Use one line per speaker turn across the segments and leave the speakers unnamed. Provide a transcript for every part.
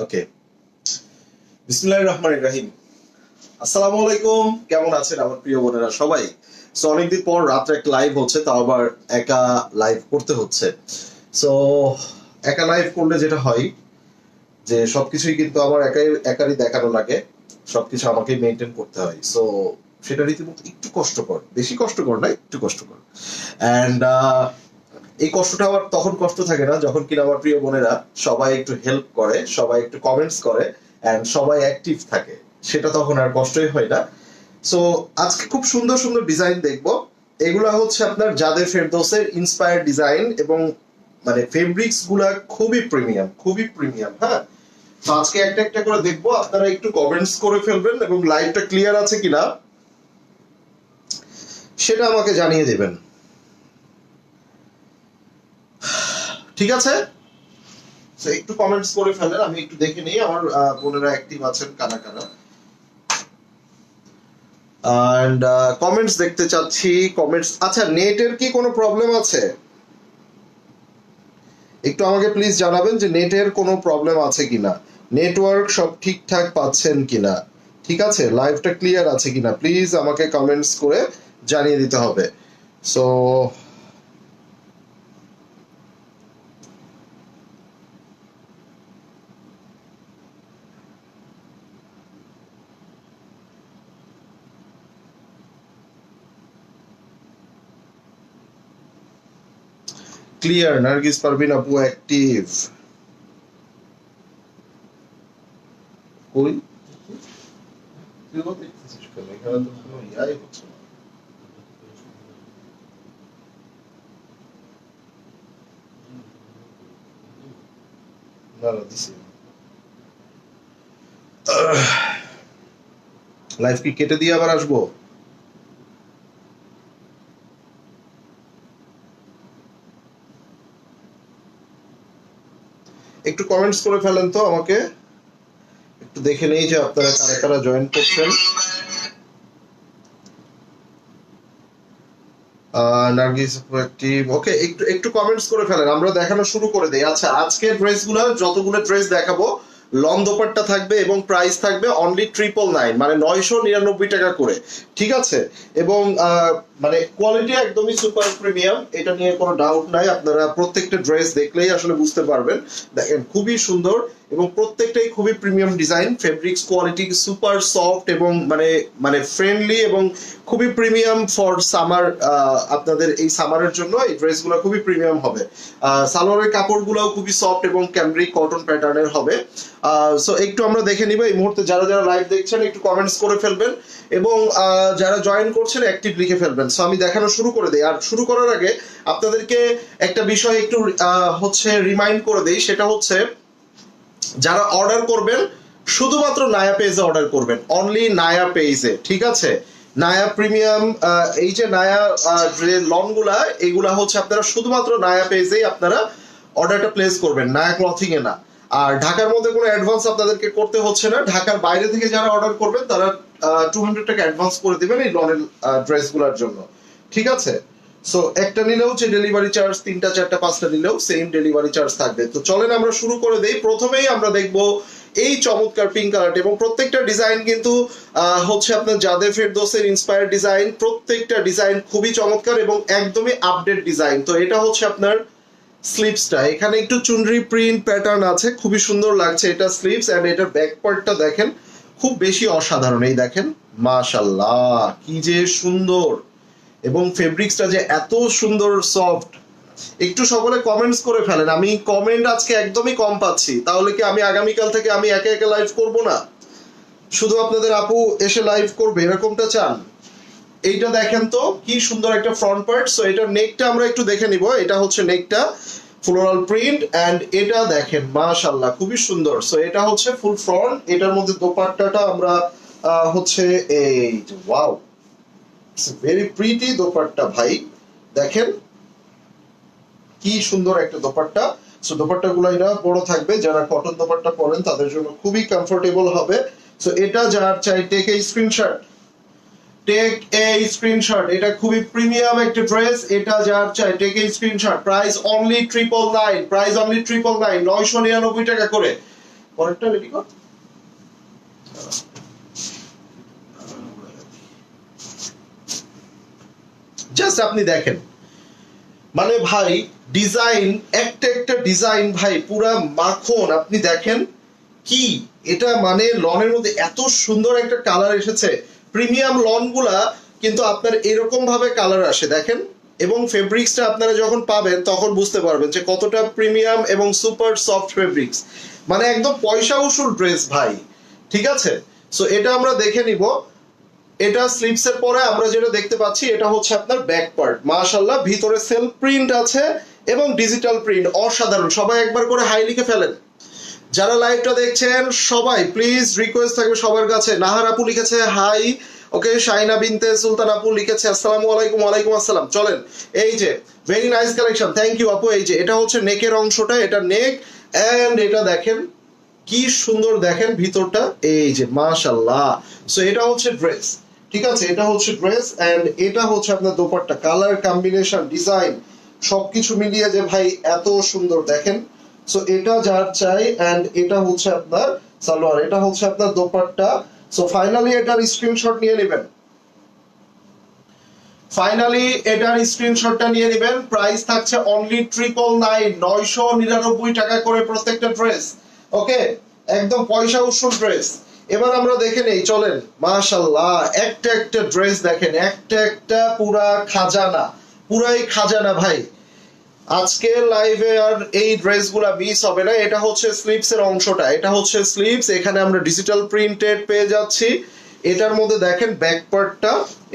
Oke. Bismillahirrahmanirrahim. আসসালামু আলাইকুম। কেমন আছেন আমার প্রিয় বোনেরা সবাই? সো অনেকদিন পর রাত্রে একটা লাইভ হচ্ছে, তাও আবার একা লাইভ করতে হচ্ছে। সো একা লাইভ করলে যেটা হয়, যে সবকিছুই কিন্তু আমার একাই, একারই দেখানো লাগে। সবকিছু আমাকে মেনটেন করতে হয়। সো সেটা রীতিমতো একটু কষ্টকর। বেশি কষ্টকর না, একটু কষ্টকর। অ্যান্ড এই কষ্টটা আবার তখন কষ্ট থাকে না, যখন কিনা আমার প্রিয় বোনেরা সবাই একটু হেল্প করে, সবাই একটু কমেন্টস করে অ্যান্ড সবাই অ্যাক্টিভ থাকে। সেটা তখন আর কষ্টই হয় না। সো আজকে খুব সুন্দর সুন্দর ডিজাইন দেখব। এগুলা হচ্ছে আপনার যাদের ফেরদৌসের ইন্সপায়ার ডিজাইন এবং মানে ফেব্রিক্সগুলা খুবই প্রিমিয়াম খুবই প্রিমিয়াম হ্যাঁ? আজকে একটা একটা করে দেখব। আপনারা একটু কমেন্টস করে ফেলবেন এবং লাইভটা ক্লিয়ার আছে কিনা। সেটা আমাকে জানিয়ে দেবেন। ঠিক আছে? একটু কমেন্টস করে ফেলেন, আমি একটু দেখে নিই। আমার বোনেরা অ্যাক্টিভ আছেন কারা কারা? অ্যান্ড কমেন্টস দেখতে চাচ্ছি কমেন্টস আচ্ছা নেটের কি কোনো প্রবলেম আছে? একটু আমাকে প্লিজ জানাবেন যে নেটের কোনো প্রবলেম আছে কিনা? নেটওয়ার্ক সব ঠিকঠাক পাচ্ছেন কিনা? ঠিক আছে? লাইভটা ক্লিয়ার আছে কিনা? প্লিজ আমাকে কমেন্টস করে জানিয়ে দিতে হবে। সো ক্লিয়ার নার্গিস পারভিন আপু অ্যাক্টিভ কই। না, না, দিছি লাইফ কি কেটে দিয়ে আবার আসব একটু কমেন্টস করে ফেলেন তো আমাকে। একটু দেখে নেই যে আপনারা কারা কারা জয়েন করছেন। নার্গিস অ্যাক্টিভ ওকে একটু একটু কমেন্টস করে ফেলেন, আমরা দেখানো শুরু করে দেই। আচ্ছা আজকের ড্রেসগুলো যতগুলো ড্রেস দেখাবো লং দোপাট্টা থাকবে এবং প্রাইস থাকবে অনলি ট্রিপল নাইন মানে নয়শো নিরানব্বই টাকা করে। ঠিক আছে? এবং মানে কোয়ালিটি একদমই সুপার প্রিমিয়াম এটা নিয়ে কোনো ডাউট নাই। আপনারা প্রত্যেকটা ড্রেস দেখলেই আসলে বুঝতে পারবেন। দেখেন, খুবই সুন্দর এবং প্রত্যেকটাই খুবই premium design fabrics quality super soft এবং মানে মানে ফ্রেন্ডলি এবং খুবই প্রিমিয়াম ফর সামার আপনাদের এই সামারের জন্য এই ড্রেসগুলো খুবই প্রিমিয়াম হবে। সালোয়ারের কাপড়গুলোও খুবই সফট এবং ক্যামব্রিক কটন প্যাটার্নের হবে। সো একটু আমরা দেখে নিব। এই মুহূর্তে যারা যারা লাইভ দেখছেন, একটু কমেন্টস করে ফেলবেন এবং যারা জয়েন করছেন অ্যাক্টিভ লিখে ফেলবেন। সো আমি দেখানো শুরু করে দিই। আর শুরু করার আগে আপনাদেরকে একটা বিষয় একটু হচ্ছে রিমাইন্ড করে দেই। সেটা হচ্ছে, যারা অর্ডার করবেন, শুধুমাত্র নায়া পেজে অর্ডার করবেন। অনলি নায়া পেজে ঠিক আছে? নায়া প্রিমিয়াম এই যে নায়া যে লনগুলা এগুলা হচ্ছে আপনারা শুধুমাত্র নায়া পেজেই আপনারা অর্ডারটা প্লেস করবেন। নায়া ক্লথিং এ না। আর ঢাকার মধ্যে কোনো অ্যাডভান্স আপনাদেরকে করতে হচ্ছে না। ঢাকার বাইরে থেকে যারা অর্ডার করবেন, তারা টু হান্ড্রেড টাকা অ্যাডভান্স করে দিবেন এই লনের ড্রেসগুলোর জন্য। ঠিক আছে? সো একটা নিলেও যে ডেলিভারি চার্জ তিনটা, চারটা, পাঁচটা নিলেও সেম ডেলিভারি চার্জ থাকবে। তো চলেন আমরা শুরু করে দেই। প্রথমেই আমরা দেখব এই চমৎকার পিঙ্ক কালারটা এবং প্রত্যেকটা ডিজাইন কিন্তু হচ্ছে আপনার যাদের ফেরদোসের ইন্সপায়ার ডিজাইন প্রত্যেকটা ডিজাইন খুবই চমৎকার এবং একদমই আপডেট ডিজাইন তো এটা হচ্ছে আপনার স্লিপসটা এখানে একটু চুনরি প্রিন্ট প্যাটার্ন আছে, খুবই সুন্দর লাগছে এটা স্লিপস এন্ড এটার ব্যাক পার্টটা দেখেন, খুব বেশি অসাধারণ। এই দেখেন মাশাল্লাহ কি যে সুন্দর। এবং ফেব্রিক্সটা যে এত সুন্দর সফট একটু সকলে কমেন্টস করে ফেলেন, আমি কমেন্ট আজকে একদমই কম পাচ্ছি। তাহলে কি আমি আগামীকাল থেকে আমি একে একে লাইভ করব না? শুধু আপনাদের আপু এসে লাইভ করবে, এরকমটা চান? এইটা দেখেন তো, কি সুন্দর একটা ফ্রন্ট পার্ট সো এটার নেকটা আমরা একটু দেখে নিব। এটা হচ্ছে নেকটা ফ্লোরাল প্রিন্ট এন্ড এটা দেখেন মাশাল্লাহ খুবই সুন্দর। সো এটা হচ্ছে ফুল ফ্রন্ট এটার মধ্যে দোপাট্টাটা আমরা হচ্ছে এই ওয়াও ভেরি প্রিটি দোপাট্টা ভাই। দেখেন, কি সুন্দর একটা দোপাট্টা। সো দোপাট্টা গুলো এরা বড় থাকবে, যারা কটন দোপাট্টা পরেন, তাদের জন্য খুবই কমফোর্টেবল হবে। সো এটা যার চাই টেক স্ক্রিনশট টেক এই স্ক্রিনশট এটা খুবই প্রিমিয়াম একটা ড্রেস এটা যার চাই টেক এই screenshot price only triple nine price only triple nine নয়শো নিরানব্বই টাকা করে। পরেরটা রেডি কর। জাস্ট আপনি দেখেন। মানে ভাই ডিজাইন একটা একটা ডিজাইন ভাই, পুরা মাখন। আপনি দেখেন কি? এটা মানে লনের মধ্যে এত সুন্দর একটা কালার এসেছে। প্রিমিয়াম লনগুলা কিন্তু আপনার এরকম ভাবে কালার আসে, দেখেন। এবং ফেব্রিক্সটা আপনারা যখন পাবেন, তখন বুঝতে পারবেন যে কতটা প্রিমিয়াম এবং সুপার সফট ফেব্রিক্স মানে একদম পয়সা উসুল ড্রেস ভাই। ঠিক আছে? সো এটা আমরা দেখে নিব। এটা স্লিপস এর পরে আমরা যেটা দেখতে পাচ্ছি, এটা হচ্ছে আপনার ব্যাক পার্ট মাশাআল্লাহ, ভিতরে সেলফ প্রিন্ট আছে এবং ডিজিটাল প্রিন্ট অসাধারণ। সবাই একবার করে হাই লিখে ফেলেন। যারা লাইভটা দেখছেন, সবাই প্লিজ রিকোয়েস্ট থাকবে সবার কাছে। নাহার আপু লিখেছে হাই ওকে শাইনা বিনতে সুলতান আপু লিখেছে, আসসালামু আলাইকুম, ওয়ালাইকুম আসসালাম। চলেন, এই যে very nice collection thank you আপু। এই যে, এটা হচ্ছে নেকের অংশটা, এটা নেক এন্ড এটা দেখেন, কি সুন্দর দেখেন ভিতরটা। এই যে মাশাল্লাহ সো এটা হচ্ছে ড্রেস ঠিক আছে? এটা হচ্ছে ড্রেস এন্ড এটা হচ্ছে আপনার দোপাট্টা। কালার কম্বিনেশন ডিজাইন সবকিছু মিলিয়ে যে ভাই এত সুন্দর দেখেন। সো এটা যার চাই এন্ড এটা হচ্ছে আপনার সালোয়ার, এটা হচ্ছে আপনার দোপাট্টা। সো ফাইনালি এটার স্ক্রিনশট নিয়ে নেবেন। ফাইনালি এটার স্ক্রিনশটটা নিয়ে নেবেন। প্রাইস থাকছে অনলি ট্রিপল নাইন নয়শো নিরানব্বই টাকা করে প্রত্যেকটা ড্রেস ওকে একদম পয়সা উসুল ড্রেস এবার আমরা দেখে নেই, চলেন। মাশাল্লাহ একটা একটা ড্রেস দেখেন। একটা একটা পুরা খাজানা। পুরাই খাজানা, ভাই। আজকে লাইভে আর এই ড্রেসগুলা মিস হবে না। এটা হচ্ছে স্লিপস এর অংশটা। এটা হচ্ছে স্লিপস এখানে আমরা ডিজিটাল প্রিন্টেড পেয়ে যাচ্ছি। এটার মধ্যে দেখেন ব্যাক পার্টটা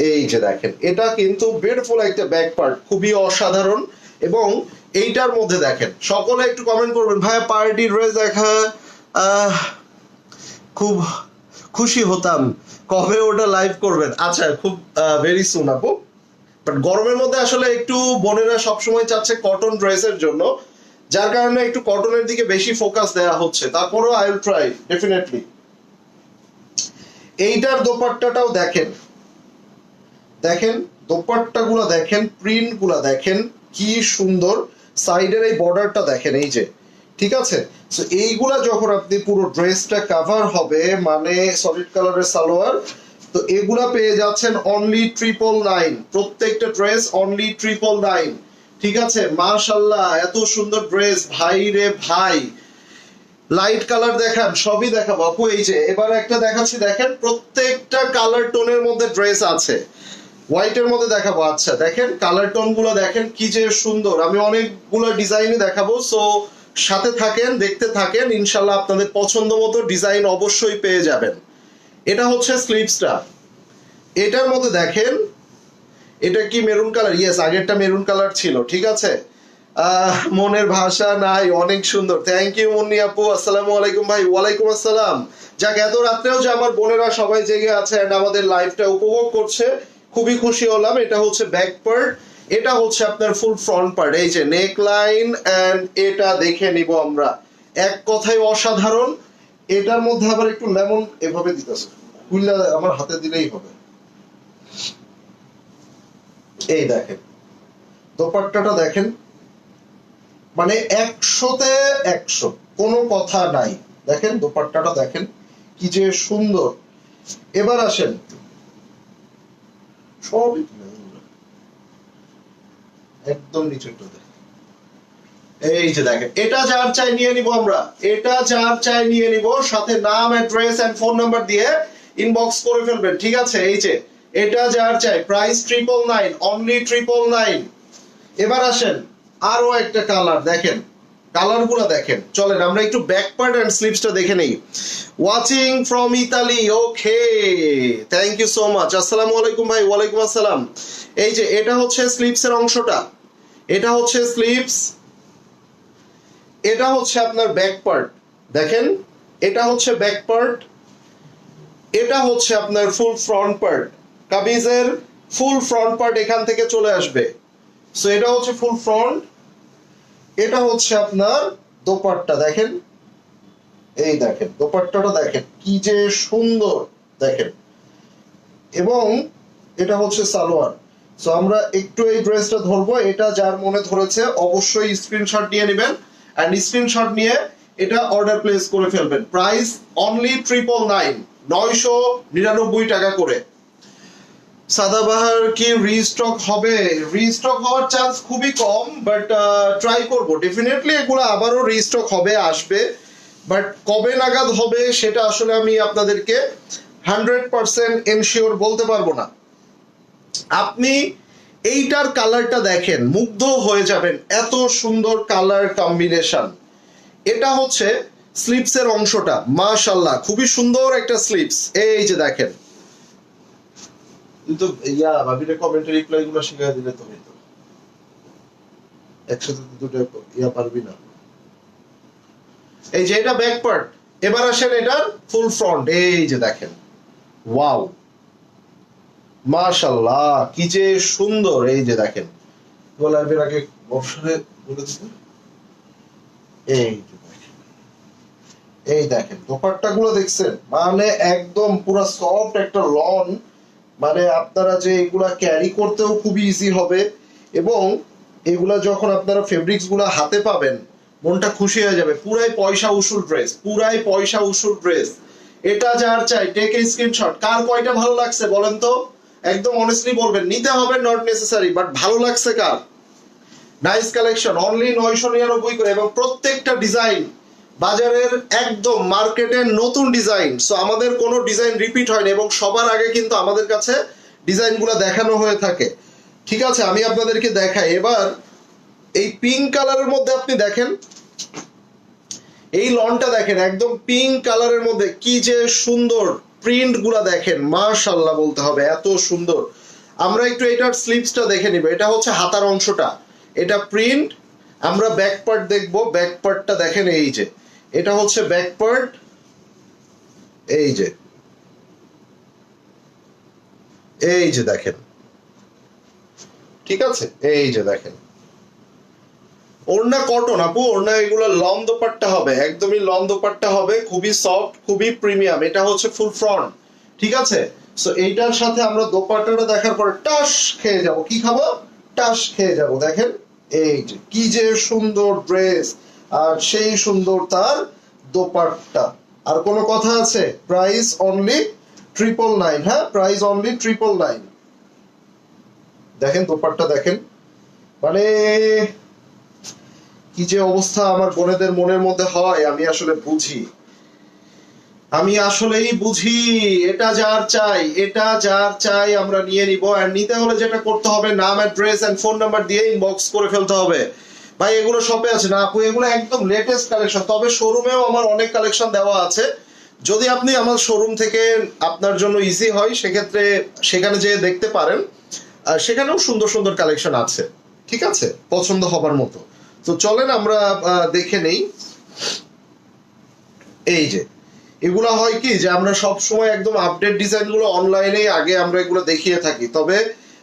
এই যে দেখেন, এটা কিন্তু বিউটিফুল একটা ব্যাক পার্ট খুবই অসাধারণ। এবং এইটার মধ্যে দেখেন, সকলে একটু কমেন্ট করবেন ভাই পার্টি ড্রেস দেখা খুব খুশি হতাম। কবে ওটা লাইভ করবেন? আচ্ছা খুব ভেরি সুন আপু। বাট গরমের মধ্যে আসলে একটু বোনেরা সবসময় চাচ্ছে কটন ড্রেসের জন্য, যার কারণে একটু কটনের দিকে বেশি ফোকাস দেওয়া হচ্ছে। তারপরেও আই উইল ট্রাই ডেফিনেটলি এইটার দোপাট্টাটাও দেখেন। দেখেন দোপাট্টা গুলো দেখেন প্রিন্টগুলা দেখেন, কি সুন্দর। সাইডের এই বর্ডারটা দেখেন, এই যে। ঠিক আছে? সো এইগুলা যখন আপনি পুরো ড্রেসটা কভার হবে মানে সলিড কালারের সালোয়ার তো এগুলা পেয়ে যাচ্ছেন অনলি ট্রিপল নাইন প্রত্যেকটা ড্রেস অনলি ট্রিপল নাইন ঠিক আছে? মাশাল্লাহ এত সুন্দর ড্রেস ভাই রে ভাই। লাইট কালার দেখান, সবই দেখাবো। আপু, এই যে, এবার একটা দেখাচ্ছি, দেখেন প্রত্যেকটা কালার টোনের মধ্যে ড্রেস আছে। হোয়াইটের মধ্যে দেখাবো আচ্ছা দেখেন কালার টোনগুলো দেখেন কি যে সুন্দর। আমি অনেকগুলো ডিজাইনে দেখাবো সো সাথে থাকেন, দেখতে থাকেন ইনশাল্লাহ আপনাদের পছন্দ মতো ডিজাইন অবশ্যই পেয়ে যাবেন। এটা হচ্ছে স্লিপসটা। এটার মধ্যে দেখেন, এটা কি মেরুন কালার? ইয়েস আগেরটা মেরুন কালার ছিল, ঠিক আছে? মনের ভাষা নাই, অনেক সুন্দর। থ্যাংক ইউ মুন্নি আপু, আসসালামু আলাইকুম ভাই, ওয়ালাইকুম আসসালাম। যাক, এত রাত্রেও যে আমার বোনেরা সবাই জেগে আছে and আমাদের লাইফটা উপভোগ করছে, খুবই খুশি হলাম। এটা হচ্ছে ব্যাক পার্ট এটা হচ্ছে আপনার ফুল ফ্রন্ট পার্ট এই যে নেক লাইন এন্ড এটা দেখে নিব আমরা। এক কথায় অসাধারণ। এটার মধ্যে আবার একটু লেমন এভাবে দিতেছে। খুললে আমার হাতে দিলেই হবে। এই দেখেন। দোপাট্টাটা দেখেন। মানে একশোতে একশো। কোনো কথা নাই। দেখেন, দোপাট্টাটা দেখেন। কি যে সুন্দর। এবার আসেন। সবই একদম নিচেরটাতে এই যে দেখেন, এটা যার চাই নিয়ে নিব আমরা। এটা যার চাই নিয়ে নিব, সাথে নাম অ্যাড্রেস এন্ড ফোন নাম্বার দিয়ে ইনবক্স করে ফেলবেন, ঠিক আছে? এই যে, এটা যার চাই price triple nine only triple nine এবার আসেন, আরও একটা কালার দেখেন দেখেন। চলেন, আমরা একটু এন্ড স্লিপসটা দেখে নেই। Watching from Italy okay thank you so much আসসালামু আলাইকুম ভাই, ওয়ালাইকুম আসসালাম। এই যে, এটা হচ্ছে স্লিপসের অংশটা। এটা হচ্ছে স্লিপস এটা হচ্ছে আপনার ব্যাক পার্ট দেখেন, এটা হচ্ছে ব্যাক পার্ট এটা হচ্ছে আপনার ফুল ফ্রন্ট পার্ট কামিজের ফুল ফ্রন্ট পার্ট এখান থেকে চলে আসবে। সো এটা হচ্ছে ফুল ফ্রন্ট এটা হচ্ছে আপনার দোপাট্টা। দেখেন, এই দেখেন, দোপাট্টাটা দেখেন, কি যে সুন্দর। দেখেন, এবং এটা হচ্ছে সালোয়ার। সো আমরা একটু এই ড্রেসটা ধরবো। এটা যার মনে ধরেছে, অবশ্যই স্ক্রিনশট নিয়ে নেবেন। অ্যান্ড স্ক্রিনশট নিয়ে এটা অর্ডার প্লেস করে ফেলবেন। প্রাইস অনলি ট্রিপল নাইন নয়শো নিরানব্বই টাকা করে। সাদাবাহার কি রিস্টক হবে? রিস্টক হওয়ার চান্স খুবই কম বাট ট্রাই করব। ডেফিনেটলি এগুলো আবারও রিস্টক হবে, আসবে। বাট কবে নাগাদ হবে সেটা আসলে আমি আপনাদেরকে হান্ড্রেড পার্সেন্ট এনশিওর বলতে পারব না। আপনি এইটার কালারটা দেখেন মুগ্ধ হয়ে যাবেন এত সুন্দর কালার কম্বিনেশন এটা হচ্ছে স্লিপসের অংশটা মাশাল্লাহ খুবই সুন্দর একটা স্লিপস। এই যে দেখেন। কিন্তু ইয়া ভাবিরে কমেন্টে রিপ্লাই গুলো শিখাই দিলে তুমি তো একসাথে তো দুটো ইয়া পারবি না। এই যে এটা ব্যাক পার্ট এবার আসেন এটার ফুল ফ্রন্ট এই যে দেখেন। ওয়াও মাশাল্লাহ কি যে সুন্দর এই যে দেখেন। বের আগে অপশনে এই দেখেন। এই দেখেন দোপাট্টা গুলো দেখছেন? মানে একদম পুরো সফট একটা লন মানে আপনারা যে এগুলা ক্যারি করতেও খুব ইজি হবে। এবং এগুলা যখন আপনারা ফেব্রিক্সগুলা হাতে পাবেন মনটা খুশি হয়ে যাবে। পুরাই পয়সা উসুল ড্রেস পুরাই পয়সা উসুল ড্রেস এটা যার চাই টেক স্ক্রিনশট কার কয়টা ভালো লাগছে বলেন তো? একদম অনেস্টলি বলবেন, নিতে হবে নট নেসেসারি বাট ভালো লাগছে কার? নাইস কালেকশন অনলি নয়শো নিরানব্বই করে, এবং প্রত্যেকটা ডিজাইন বাজারের একদম মার্কেটের নতুন ডিজাইন সো আমাদের কোনো ডিজাইন রিপিট হয়নি, এবং সবার আগে কিন্তু আমাদের কাছে ডিজাইনগুলো দেখানো হয়ে থাকে। ঠিক আছে, আমি আপনাদেরকে দেখাই। এবার, এই পিঙ্ক কালারের মধ্যে আপনি দেখেন। এই লনটা দেখেন, একদম পিঙ্ক কালারের মধ্যে, কি যে সুন্দর। প্রিন্টগুলা দেখেন মাশাল্লাহ বলতে হবে, এত সুন্দর। আমরা একটু এটার স্লিপসটা দেখে নিব, এটা হচ্ছে হাতার অংশটা। এটা প্রিন্ট আমরা ব্যাক পার্ট দেখব ব্যাক পার্টটা দেখেন এই যে। এটা হচ্ছে ব্যাক পার্ট এই যে। এই যে দেখেন। ঠিক আছে? এই যে দেখেন। ওড়না কটন আপু, ওড়না এগুলো লং দোপাট্টা হবে, একদমই লং দোপাট্টা হবে, খুবই সফট খুবই প্রিমিয়াম এটা হচ্ছে ফুল ফ্রন্ট ঠিক আছে? সো এইটার সাথে আমরা দোপাট্টাটা দেখার পর টাস খেয়ে যাব, কি খাব? টাস খেয়ে যাব, দেখেন, এই যে, কি যে সুন্দর ড্রেস আর সেই সুন্দর তার দোপাট্টা। আর কোনো কথা আছে? প্রাইস অনলি ট্রিপল নাইন হ্যাঁ? প্রাইস অনলি ট্রিপল নাইন দেখেন দোপাট্টা, দেখেন। মানে কি যে অবস্থা আমার বোনেদের মনের মধ্যে হয়, আমি আসলে বুঝি। আমি আসলেই বুঝি, এটা যার চাই, এটা যার চাই আমরা নিয়ে নিব। আর নিতে হলে যেটা করতে হবে, নাম অ্যাড্রেস এন্ড ফোন নাম্বার দিয়ে ইনবক্স করে ফেলতে হবে। ভাই, এগুলো শপে আছে না? আপু, এগুলো একদম লেটেস্ট কালেকশন তবে শোরুমেও আমার অনেক কালেকশন দেওয়া আছে। যদি আপনি আমার শোরুম থেকে আপনার জন্য ইজি হয়, সেক্ষেত্রে সেখানে যেয়ে দেখতে পারেন। সেখানেও সুন্দর সুন্দর কালেকশন আছে। ঠিক আছে? পছন্দ হবার মতো। তো চলেন আমরা দেখে নেই। এই যে, এগুলো হয় কি যে আমরা সব সময় একদম আপডেট ডিজাইনগুলো অনলাইনে আগে আমরা এগুলো দেখিয়ে থাকি। তবে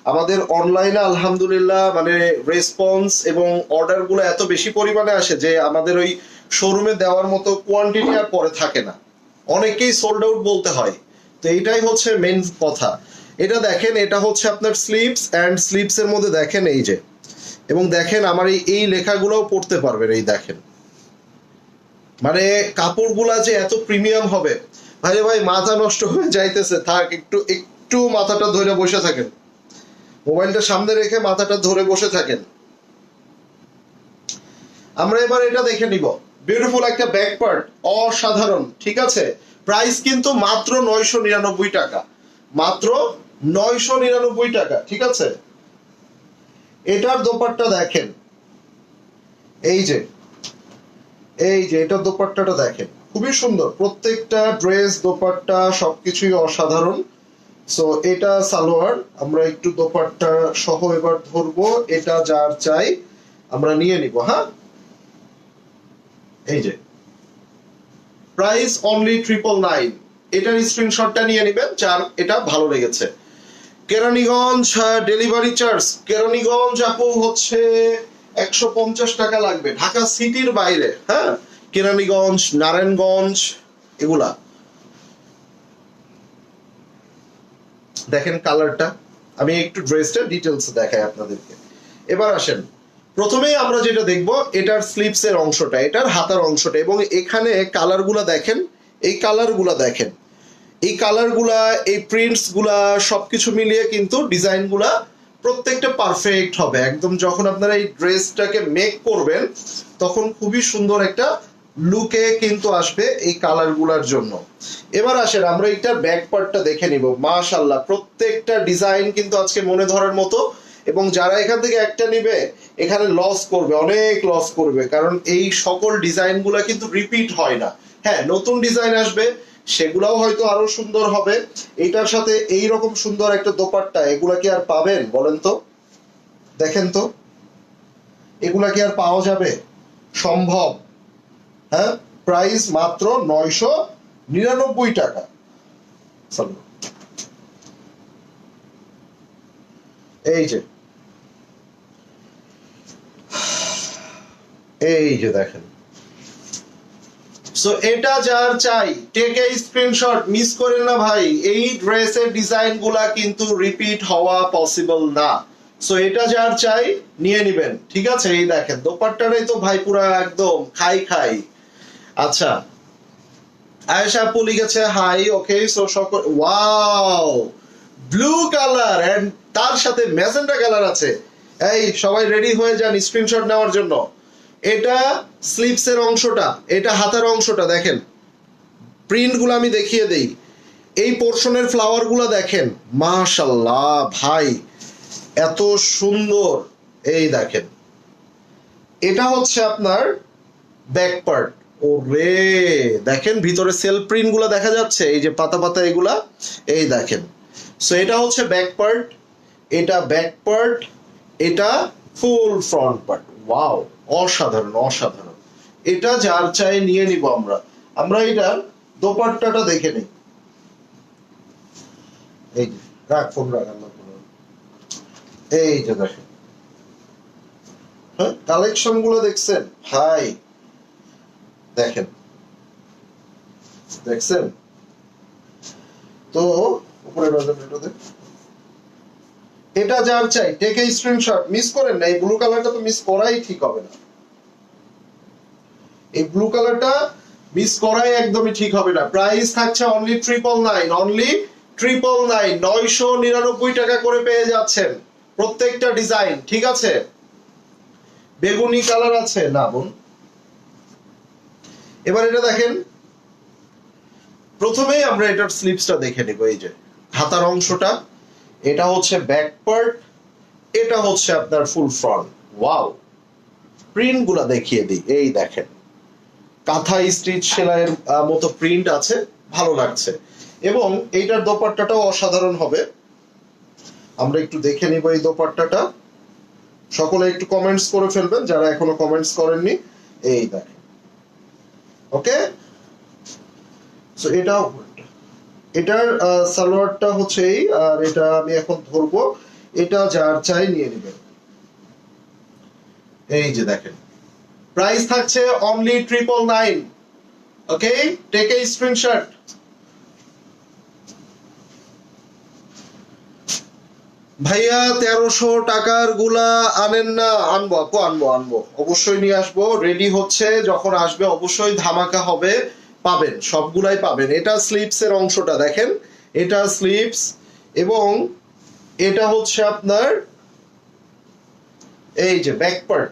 আমাদের অনলাইনে আলহামদুলিল্লাহ মানে রেসপন্স এবং অর্ডারগুলো এত বেশি পরিমাণে আসে যে আমাদের ওই শোরুমে দেওয়ার মতো কোয়ান্টিটি আর পরে থাকে না। অনেকেই সোল্ড আউট বলতে হয়। তো এটাই হচ্ছে মেন কথা। এটা দেখেন, এটা হচ্ছে আপনার স্লিপস অ্যান্ড স্লিপস এর মধ্যে দেখেন এই যে। এবং দেখেন আমার এই এই লেখাগুলোও পড়তে পারবেন, এই দেখেন। মানে কাপড়গুলা যে এত প্রিমিয়াম হবে। ভাই ভাই, মাথা নষ্ট হয়ে যাইতেছে। থাক, একটু একটু মাথাটা ধরে বসে থাকেন। মোবাইলটা সামনে রেখে মাথাটা ধরে বসে থাকেন। আমরা এবার এটা দেখে নিব। বিউটিফুল একটা ব্যাক পার্ট অসাধারণ, ঠিক আছে? প্রাইস কিন্তু মাত্র নয়শো নিরানব্বই টাকা। মাত্র নয়শো নিরানব্বই টাকা, ঠিক আছে? এটার দোপাট্টা দেখেন। এই যে এই যে, এটার দোপাট্টাটা দেখেন। খুবই সুন্দর। প্রত্যেকটা ড্রেস, দোপাট্টা সবকিছুই অসাধারণ। সো এটা সালোয়ার, আমরা একটু দোপাট্টা সহ এবার ধরবো। এটা যার চাই, আমরা নিয়ে নিব হ্যাঁ? এই যে প্রাইস অনলি ট্রিপল নাইন এটার স্ক্রিনশটটা নিয়ে নেবেন, যার এটা ভালো লেগেছে। কেরানীগঞ্জ ডেলিভারি চার্জ কেরানীগঞ্জ আপু হচ্ছে একশো পঞ্চাশ টাকা লাগবে। ঢাকা সিটির বাইরে হ্যাঁ? কেরানীগঞ্জ, নারায়ণগঞ্জ, এগুলা। দেখেন কালারটা। আমি একটু ড্রেসটা ডিটেলস দেখাই আপনাদেরকে। এবার আসেন। প্রথমেই আমরা যেটা দেখব, এটার স্লিপস এর অংশটা, এটার হাতার অংশটা, এবং এখানে কালারগুলা দেখেন, এই কালারগুলা দেখেন। এই কালারগুলা এই প্রিন্টসগুলা, সবকিছু মিলিয়ে কিন্তু ডিজাইনগুলা প্রত্যেকটা পারফেক্ট হবে। একদম যখন আপনারা এই ড্রেসটাকে মেক করবেন, তখন খুবই সুন্দর একটা লুকে কিন্তু আসবে এই কালারগুলার জন্য। এবার আসেন, আমরা এইটার ব্যাক পার্টটা দেখে নিব। মাশাল্লাহ প্রত্যেকটা ডিজাইন কিন্তু আজকে মনে ধরার মতো এবং যারা এখান থেকে একটা নিবে, এখানে লস করবে, অনেক লস করবে। কারণ এই সকল ডিজাইনগুলো কিন্তু রিপিট হয় না। হ্যাঁ নতুন ডিজাইন আসবে সেগুলাও হয়তো আরও সুন্দর হবে। এইটার সাথে এই রকম সুন্দর একটা দোপাট্টা, এগুলা কি আর পাবেন বলেন তো? দেখেন তো। এগুলা কি আর পাওয়া যাবে? সম্ভব। হ্যাঁ? প্রাইস মাত্র নয়শো নিরানব্বই টাকা। এই যে। এই যে দেখেন। সো এটা যার চাই টেক স্ক্রিনশট মিস না ভাই, এই ড্রেসের কিন্তু রিপিট হওয়া পসিবল না। সো এটা যার চাই, নিয়ে নিবেন, ঠিক আছে? এই দেখেন তো ভাই পুরা একদম খাই খাই। আচ্ছা আয়েশা আপু লিখেছে হাই ওকে সো সকল ওয়াও ব্লু কালার এন্ড তার সাথে ম্যাজেন্টা কালার আছে। এই, সবাই রেডি হয়ে যান স্ক্রিনশট নেওয়ার জন্য। এটা স্লিপস এর অংশটা, এটা হাতার অংশটা দেখেন। প্রিন্টগুলো আমি দেখিয়ে দেই। এই পোর্শনের ফ্লাওয়ারগুলো দেখেন, মাশাল্লাহ ভাই, এত সুন্দর। এই দেখেন, এটা হচ্ছে আপনার ব্যাক পার্ট ও রে দেখেন ভিতরে সেল প্রিন্টগুলো দেখা যাচ্ছে, এই যে পাতা পাতা এগুলা, এই দেখেন। সো এটা হচ্ছে ব্যাক পার্ট এটা ব্যাক পার্ট এটা ফুল ফ্রন্ট পার্ট ওয়াও অসাধারণ অসাধারণ। এটা যার চাই নিয়ে নিব আমরা। আমরা এটার দোপাট্টাটা দেখে নিই। এই ফোন। এই যে দেখেন। হ্যাঁ কালেকশনগুলো দেখছেন? ভাই, দেখেন। দেখছেন? তো, উপরে এটা যার চাই টেক স্ক্রিনশট মিস করেন না, এই ব্লু কালারটা তো মিস করাই ঠিক হবে না। এই ব্লু কালারটা মিস করাই একদমই ঠিক হবে না। প্রাইস থাকছে only triple nine only triple nine নয়শো নিরানব্বই টাকা করে পেয়ে যাচ্ছেন প্রত্যেকটা ডিজাইন ঠিক আছে? বেগুনি কালার আছে, না বোন। এবার এটা দেখেন। প্রথমেই আমরা এটার স্লিপসটা দেখে নিব, এই যে হাতার অংশটা। এটা হচ্ছে ব্যাক পার্ট এটা হচ্ছে আপনার ফুল ফ্রন্ট ওয়াও প্রিন্টগুলা দেখিয়ে দিই, এই দেখেন। কাঁথা স্টিচ সেলাইয়ের মতো প্রিন্ট আছে, ভালো লাগছে। এবং এইটার দোপাট্টাটাও অসাধারণ হবে। আমরা একটু দেখে নিব এই দোপাট্টাটা। সকলে একটু কমেন্টস করে ফেলবেন, যারা এখনও কমেন্টস করেননি। এই দেখেন। ওকে সো এটা এটার সালোয়ারটা হচ্ছে এই, আর এটা আমি এখন ধরবো। এটা যার চাই নিয়ে নেবেন। এই যে দেখেন। প্রাইস থাকছে only triple nine okay take a screenshot ভাইয়া, তেরোশো টাকারগুলা আনেন না। আনব, আপু, আনব আনব। অবশ্যই নিয়ে আসব। রেডি হচ্ছে, যখন আসবে অবশ্যই ধামাকা হবে। পাবেন, সবগুলাই পাবেন। এটা স্লিপস এর অংশটা, দেখেন। এটা স্লিপস এবং এটা হচ্ছে আপনার, এই যে ব্যাক পার্ট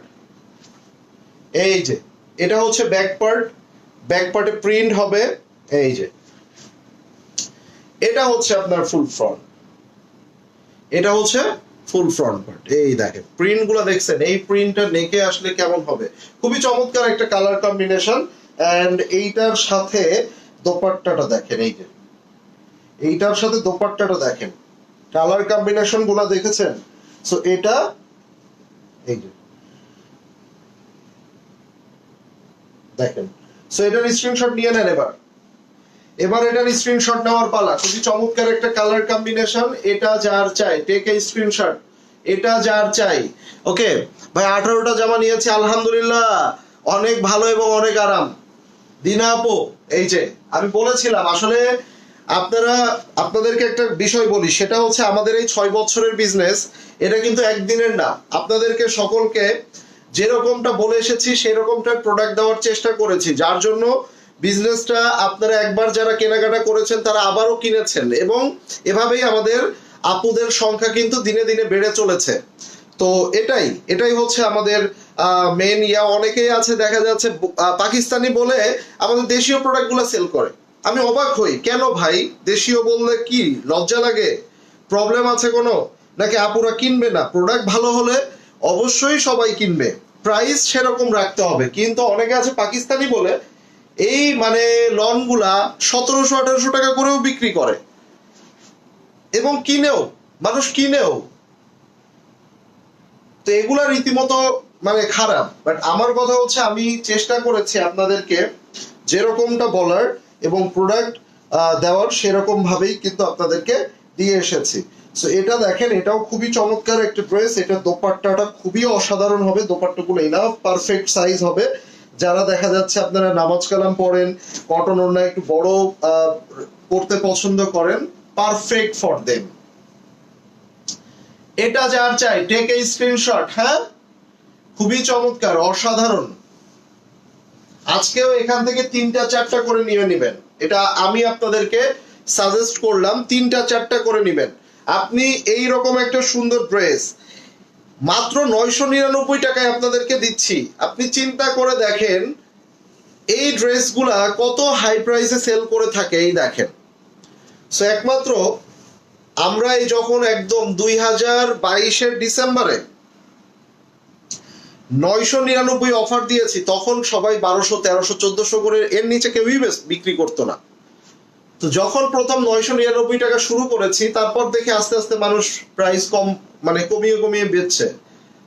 এই যে, এটা হচ্ছে ব্যাক পার্ট ব্যাক পার্টে প্রিন্ট হবে, এই যে। এটা হচ্ছে আপনার ফুল ফ্রন্ট এটা হচ্ছে ফুল ফ্রন্ট পার্ট এই দেখেন প্রিন্টগুলো দেখছেন, এই প্রিন্টটা নেকে আসলে কেমন হবে? খুবই চমৎকার একটা কালার কম্বিনেশন এন্ড এইটার সাথে দোপাট্টাটা দেখেন, এই যে। এইটার সাথে দোপাট্টাটা দেখেন। কালার কম্বিনেশনগুলা দেখেছেন? সো এটা, এই যে। দেখেন। সো এটার স্ক্রিনশট নিয়ে নেন এবার। এবার এটার স্ক্রিনশট নেওয়ার পালা। খুবই চমৎকার একটা কালার কম্বিনেশন এটা যার চাই টেক এই স্ক্রিনশট এটা যার চাই। ওকে ভাই, আঠারোটা জামা নিয়েছি, আলহামদুলিল্লাহ। অনেক ভালো এবং অনেক আরাম। দিনা আপু, এই যে, আমি বলেছিলাম, আসলে আপনারা, আপনাদেরকে একটা বিষয় বলি, সেটা হচ্ছে আমাদের এই ছয় বছরের বিজনেস এটা কিন্তু একদিনের না। আপনাদেরকে সকলকে যেরকমটা বলে এসেছি সেরকমটা প্রোডাক্ট দেওয়ার চেষ্টা করেছি। যার জন্য বিজনেসটা আপনারা একবার যারা কেনাকাটা করেছেন, তারা আবারও কিনেছেন এবং এভাবেই আমাদের আপুদের সংখ্যা কিন্তু দিনে দিনে বেড়ে চলেছে। তো এটাই এটাই হচ্ছে আমাদের মেন ইয়া। অনেকেই আছে, দেখা যাচ্ছে পাকিস্তানি বলে আমাদের দেশীয় প্রোডাক্টগুলো সেল করে। আমি অবাক হই, কেন ভাই? দেশীয় বললে কি লজ্জা লাগে? প্রবলেম আছে কোনো? নাকি আপুরা কিনবে না? প্রোডাক্ট ভালো হলে অবশ্যই সবাই কিনবে। প্রাইস সেরকম রাখতে হবে। কিন্তু অনেকে আছে পাকিস্তানি বলে, এই মানে লনগুলা সতেরোশো, আঠারোশো টাকা করেও বিক্রি করে। এবং কিনেও, মানুষ কিনেও। তো এগুলা রীতিমতো মানে খারাপ। বাট আমার কথা হচ্ছে, আমি চেষ্টা করেছি আপনাদেরকে যেরকমটা বলার এবং প্রোডাক্ট দেওয়ার সেরকম ভাবেই কিন্তু আপনাদেরকে দিয়ে এসেছি। সো এটা দেখেন, এটাও খুবই চমৎকার একটা ড্রেস এটা দোপাট্টাটা খুবই অসাধারণ হবে, দোপাট্টাগুলো এনাফ পারফেক্ট সাইজ হবে। যারা দেখা যাচ্ছে আপনারা নামাজ কালাম পড়েন কটন ওড়না একটু বড় পড়তে পছন্দ করেন পারফেক্ট ফর দেম এটা যার চাই টেক এই স্ক্রিনশট হ্যাঁ? খুবই চমৎকার, অসাধারণ। আজকেও এখান থেকে তিনটা চারটা করে নিয়ে নেবেন। এটা আমি আপনাদেরকে সাজেস্ট করলাম, তিনটা চারটা করে নেবেন। আপনি এই রকম একটা সুন্দর ড্রেস মাত্র নয়শো নিরানব্বই টাকায় আপনাদেরকে দিচ্ছি। আপনি চিন্তা করে দেখেন, এই ড্রেসগুলা কত হাই প্রাইসে সেল করে থাকে, এই দেখেন। সো একমাত্র আমরা এই যখন একদম দুই হাজার বাইশের ডিসেম্বরে নয়শো নিরানব্বই অফার দিয়েছি, তখন সবাই বারোশো, তেরোশো, চোদ্দশো করে এর নিচে কেউই বিক্রি করতো না। তো যখন প্রথম নয়শো নিরানব্বই টাকা শুরু করেছি, তারপর দেখে আস্তে আস্তে মানুষ প্রাইস কম মানে কমিয়ে কমিয়ে বেচছে।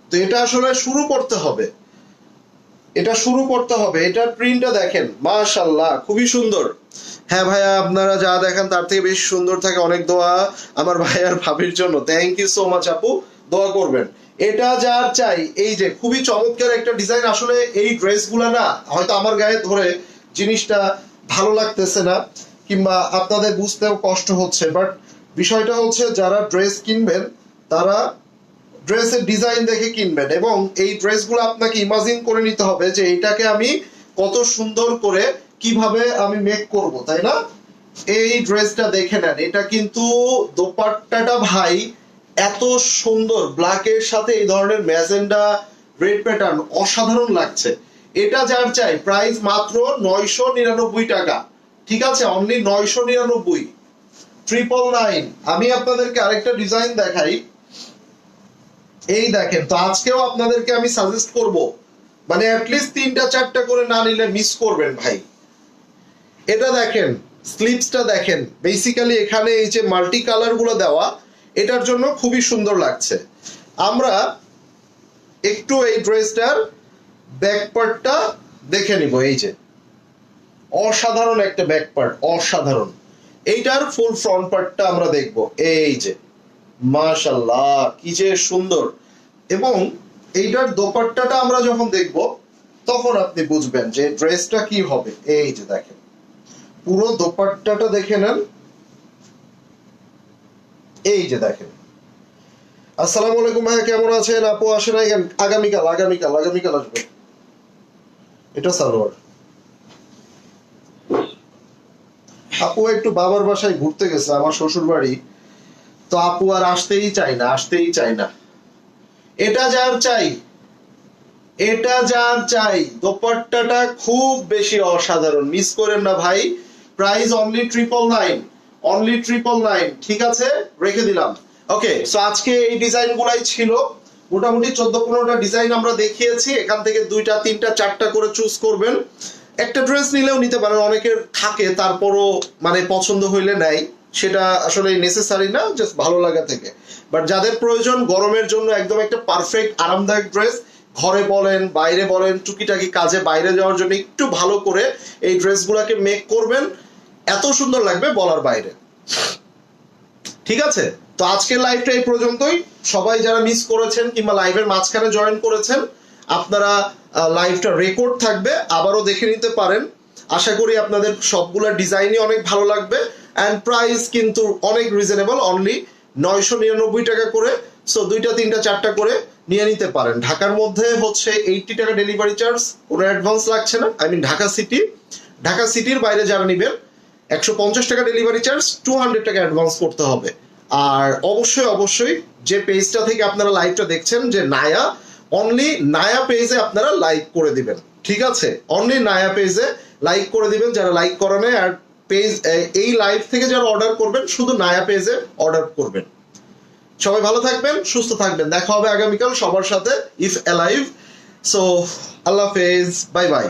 তো এটা আসলে শুরু করতে হবে। এটা শুরু করতে হবে। এটার প্রিন্টটা দেখেন মাশাল্লাহ খুবই সুন্দর। হ্যাঁ ভাইয়া, আপনারা যা দেখেন তার থেকে বেশি সুন্দর থাকে অনেক দোয়া আমার ভাইয়ার ভাবির জন্য। থ্যাংক ইউ সো মাচ আপু, দোয়া করবেন। এটা যার চাই, এই যে খুবই চমৎকার একটা ডিজাইন আসলে এই ড্রেসগুলো না, হয়তো আমার গায়ে ধরে জিনিসটা ভালো লাগতেছে না। কিংবা আপনাদের বুঝতেও কষ্ট হচ্ছে বাট বিষয়টা হচ্ছে যারা ড্রেস কিনবেন, তারা ড্রেসের ডিজাইন দেখে কিনবেন এবং এই ড্রেসগুলো আপনাকে ইমাজিন করে নিতে হবে যে এটাকে আমি কত সুন্দর করে কীভাবে আমি মেক করব, তাই না? এই ড্রেসটা দেখে নেন, এটা কিন্তু দোপাট্টাটা ভাই এত সুন্দর ব্ল্যাকের সাথে এই ধরনের ম্যাজেন্ডা রেড প্যাটার্ন অসাধারণ লাগছে। এটা যার চাই প্রাইস মাত্র নয়শো নিরানব্বই টাকা। ঠিক আছে অনলি নয়শো নিরানব্বই। ট্রিপল নাইন আমি আপনাদেরকে আরেকটা ডিজাইন দেখাই। এই দেখেন, তো আজকেও আপনাদেরকে আমি সাজেস্ট করব। মানে অ্যাটলিস্ট তিনটা, চারটা করে না নিলে মিস করবেন ভাই। এটা দেখেন স্লিপসটা দেখেন। বেসিক্যালি এখানে এই যে মাল্টি কালারগুলো দেওয়া, এটার জন্য খুবই সুন্দর লাগছে। আমরা একটু এই ড্রেসটার ব্যাকপার্টটা দেখে নিব, এই যে। অসাধারণ একটা ব্যাক পার্ট অসাধারণ। এইটার ফুল ফ্রন্ট পার্টটা আমরা দেখব। এই যে মাশাল্লাহ কি যে সুন্দর। এবং এইটার দোপাট্টাটা আমরা যখন দেখব, তখন আপনি বুঝবেন যে ড্রেসটা কি হবে। এই যে দেখেন, পুরো দোপাট্টাটা দেখে নেন। এই যে দেখেন। আসসালামু আলাইকুম ভাইয়া, কেমন আছেন? আপু আসে নাই কেন? আগামীকাল আগামীকাল আগামীকাল আসবে এটা সালোয়ার। আপু একটু বাবার বাসায় ঘুরতে গেছে, আমার শ্বশুর বাড়ি তো আপু আর আসতেই চাই না, আসতেই চাই না। এটা যার চাই, এটা যার চাই, দোপাট্টাটা খুব বেশি অসাধারণ। মিস করেন না ভাই price only triple nine only triple nine ঠিক আছে? রেখে দিলাম। ওকে সো আজকে এই ডিজাইন গুলাই ছিল। মোটামুটি চোদ্দ পনেরোটা ডিজাইন আমরা দেখিয়েছি। এখান থেকে দুইটা, তিনটা, চারটা করে চুজ করবেন। একটা ড্রেস নিলেও নিতে পারেন, অনেকের থাকে, তারপরও মানে পছন্দ হইলে নেয়। সেটা আসলে নেসেসারি না জাস্ট ভালো লাগা থেকে। বাট যাদের প্রয়োজন, গরমের জন্য একদম একটা পারফেক্ট আরামদায়ক ড্রেস ঘরে বলেন, বাইরে বলেন, টুকিটাকি কাজে বাইরে যাওয়ার জন্য একটু ভালো করে এই ড্রেসগুলোকে মেক করবেন। এত সুন্দর লাগবে বলার বাইরে। ঠিক আছে? তো আজকের লাইভটা এই পর্যন্তই। সবাই যারা মিস করেছেন কিংবা লাইভের মাঝখানে জয়েন করেছেন আপনারা লাইভটা রেকর্ড থাকবে, আবারও দেখে নিতে পারেন। আশা করি আপনাদের সবগুলা ডিজাইনই অনেক ভালো লাগবে। অ্যান্ড প্রাইস কিন্তু অনেক রিজনেবল অনলি নয়শো নিরানব্বই টাকা করে। সো দুইটা, তিনটা, চারটা করে নিয়ে নিতে পারেন। ঢাকার মধ্যে হচ্ছে এইটটি টাকা ডেলিভারি চার্জ কোনো অ্যাডভান্স লাগছে না। I mean Dhaka city Dhaka সিটির বাইরে যারা নেবেন, একশো পঞ্চাশ টাকা ডেলিভারি চার্জ টু হান্ড্রেড টাকা অ্যাডভান্স করতে হবে। আর অবশ্যই অবশ্যই যে পেজটা থেকে আপনারা লাইভটা দেখছেন, যে নায়া অনলি নায়া পেজে আপনারা লাইক করে দিবেন। ঠিক আছে? অনলি নায়া পেজে লাইক করে দিবেন। যারা লাইক করে নেয় আর পেজ এই লাইভ থেকে যারা অর্ডার করবেন, শুধু নায়া পেজে অর্ডার করবেন। সবাই ভালো থাকবেন, সুস্থ থাকবেন। দেখা হবে আগামীকাল সবার সাথে ইফ অ্যালাইভ সো আল্লাহ হাফেজ। Bye bye